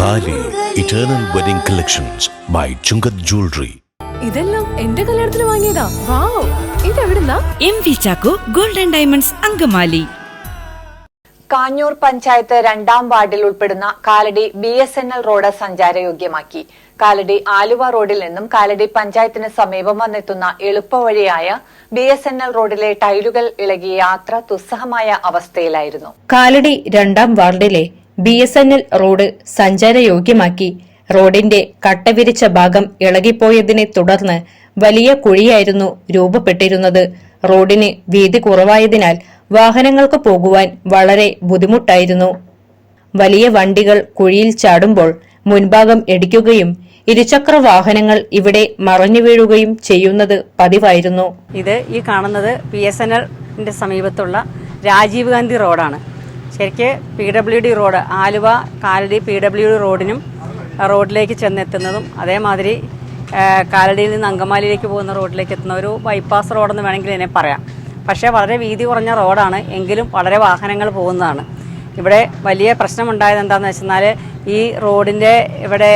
Thali eternal wedding collections by Chungath jewellery ഇതെല്ലാം എന്റെ കല്യാണത്തിന് വാങ്ങിയതാ. Wow. ഇതെവിടുന്നാ? M V Chacko golden diamonds Angamaly. Kanjoor panchayat രണ്ടാം വാർഡിൽ ഉൾപ്പെടുന്ന Kalady B S N L road സഞ്ചാരയോഗ്യമാക്കി. Kalady Aluva റോഡിൽ നിന്നും കാലടി പഞ്ചായത്തിന് സമീപം വന്നെത്തുന്ന എളുപ്പവഴിയായ ബി എസ് എൻ എൽ റോഡിലെ ടൈലുകൾ ഇളകിയ യാത്ര ദുസ്സഹമായ അവസ്ഥയിലായിരുന്നു. കാലടി രണ്ടാം വാർഡിലെ B S N L road സഞ്ചാരയോഗ്യമാക്കി. റോഡിന്റെ കട്ടവിരിച്ച ഭാഗം ഇളകിപ്പോയതിനെ തുടർന്ന് വലിയ കുഴിയായിരുന്നു രൂപപ്പെട്ടിരുന്നത്. റോഡിന് വീതി കുറവായതിനാൽ വാഹനങ്ങൾക്ക് പോകുവാൻ വളരെ ബുദ്ധിമുട്ടായിരുന്നു. വലിയ വണ്ടികൾ കുഴിയിൽ ചാടുമ്പോൾ മുൻഭാഗം ഇടിക്കുകയും ഇരുചക്ര വാഹനങ്ങൾ ഇവിടെ മറഞ്ഞു വീഴുകയും ചെയ്യുന്നത് പതിവായിരുന്നു. ഇത് ഈ കാണുന്നത് പി എസ് എൻ എൽ സമീപത്തുള്ള രാജീവ് ഗാന്ധി റോഡാണ്. ശരിക്ക് P W D road Aluva Kalady P W D റോഡിനും റോഡിലേക്ക് ചെന്നെത്തുന്നതും അതേമാതിരി കാലടിയിൽ നിന്ന് അങ്കമാലിയിലേക്ക് പോകുന്ന റോഡിലേക്ക് എത്തുന്ന ഒരു ബൈപ്പാസ് റോഡെന്ന് വേണമെങ്കിൽ എന്നെ പറയാം. പക്ഷേ വളരെ വീതി കുറഞ്ഞ റോഡാണ്. എങ്കിലും വളരെ വാഹനങ്ങൾ പോകുന്നതാണ്. ഇവിടെ വലിയ പ്രശ്നമുണ്ടായത് എന്താണെന്ന് വെച്ചെന്നാൽ ഈ റോഡിന്റെ ഇവിടെ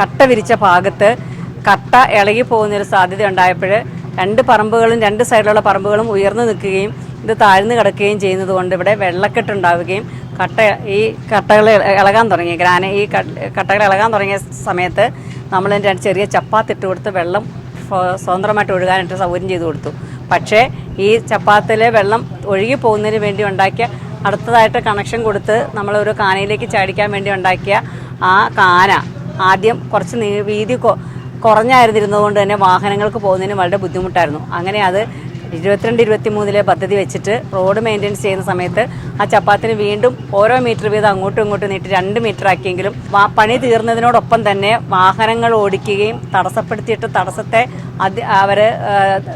കട്ട വിരിച്ച ഭാഗത്ത് കട്ട ഇളകി പോകുന്നൊരു സാധ്യത ഉണ്ടായപ്പോൾ രണ്ട് പറമ്പുകളും രണ്ട് സൈഡിലുള്ള പറമ്പുകളും ഉയർന്നു നിൽക്കുകയും ഇത് താഴ്ന്നു കിടക്കുകയും ചെയ്യുന്നത് കൊണ്ട് ഇവിടെ വെള്ളക്കെട്ടുണ്ടാവുകയും കട്ട ഈ കട്ടകൾ ഇളകാൻ തുടങ്ങി. ഗ്രാന ഈ കട്ടകൾ ഇളകാൻ തുടങ്ങിയ സമയത്ത് നമ്മൾ രണ്ട് ചെറിയ ചപ്പാത്തിട്ട് കൊടുത്ത് വെള്ളം സ്വ- സ്വതന്ത്രമായിട്ട് ഒഴുകാനായിട്ട് സൗകര്യം ചെയ്തു കൊടുത്തു. പക്ഷേ ഈ ചപ്പാത്തിലെ വെള്ളം ഒഴുകി പോകുന്നതിന് വേണ്ടി ഉണ്ടാക്കിയ അടുത്തതായിട്ട് കണക്ഷൻ കൊടുത്ത് നമ്മളൊരു കാനയിലേക്ക് ചാടിക്കാൻ വേണ്ടി ഉണ്ടാക്കിയ ആ കാന ആദ്യം കുറച്ച് വീതി കുറഞ്ഞായിരുന്നിരുന്നതുകൊണ്ട് കുറഞ്ഞായിരുന്നിരുന്നത് കൊണ്ട് തന്നെ വാഹനങ്ങൾക്ക് പോകുന്നതിന് വളരെ ബുദ്ധിമുട്ടായിരുന്നു. അങ്ങനെ അത് ഇരുപത്തിരണ്ട് ഇരുപത്തി മൂന്നിലെ പദ്ധതി വെച്ചിട്ട് റോഡ് മെയിന്റെനൻസ് ചെയ്യുന്ന സമയത്ത് ആ ചപ്പാത്തിന് വീണ്ടും ഓരോ മീറ്റർ വീതം അങ്ങോട്ടും ഇങ്ങോട്ടും നീട്ടി രണ്ട് മീറ്റർ ആക്കിയെങ്കിലും ആ പണി തീർന്നതിനോടൊപ്പം തന്നെ വാഹനങ്ങൾ ഓടിക്കുകയും തടസ്സപ്പെടുത്തിയിട്ട് തടസ്സത്തെ അത് അവർ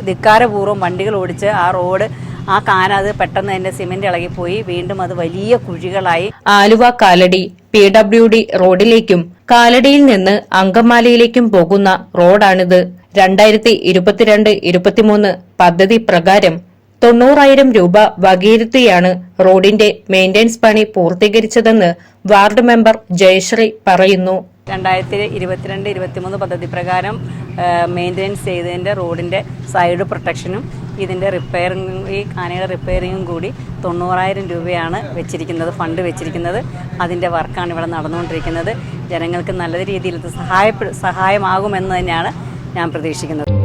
ധിക്കാരപൂർവം വണ്ടികൾ ഓടിച്ച് ആ റോഡ് ആ കാന അത് പെട്ടെന്ന് തന്നെ സിമെന്റ് ഇളകിപ്പോയി. വീണ്ടും അത് വലിയ കുഴികളായി. Aluva Kalady P W D റോഡിലേക്കും കാലടിയിൽ നിന്ന് അങ്കമാലിയിലേക്കും പോകുന്ന റോഡാണിത്. രണ്ടായിരത്തി ഇരുപത്തിരണ്ട് ഇരുപത്തിമൂന്ന് പദ്ധതി പ്രകാരം തൊണ്ണൂറായിരം രൂപ വകയിരുത്തിയാണ് റോഡിന്റെ മെയിന്റനൻസ് പണി പൂർത്തീകരിച്ചതെന്ന് വാർഡ് മെമ്പർ ജയശ്രീ പറയുന്നു. രണ്ടായിരത്തി ഇരുപത്തിരണ്ട് ഇരുപത്തിമൂന്ന് പദ്ധതി പ്രകാരം മെയിന്റെനൻസ് ചെയ്തതിന്റെ റോഡിന്റെ സൈഡ് പ്രൊട്ടക്ഷനും ഇതിന്റെ റിപ്പയറിംഗും ഈ കാനയുടെ റിപ്പയറിങ്ങും കൂടി തൊണ്ണൂറായിരം രൂപയാണ് വെച്ചിരിക്കുന്നത് ഫണ്ട് വെച്ചിരിക്കുന്നത്. അതിന്റെ വർക്കാണ് ഇവിടെ നടന്നുകൊണ്ടിരിക്കുന്നത്. ജനങ്ങൾക്ക് നല്ല രീതിയിൽ ഇത് സഹായപ്പെ സഹായമാകുമെന്ന് തന്നെയാണ് ഞാൻ പ്രതീക്ഷിക്കുന്നത്.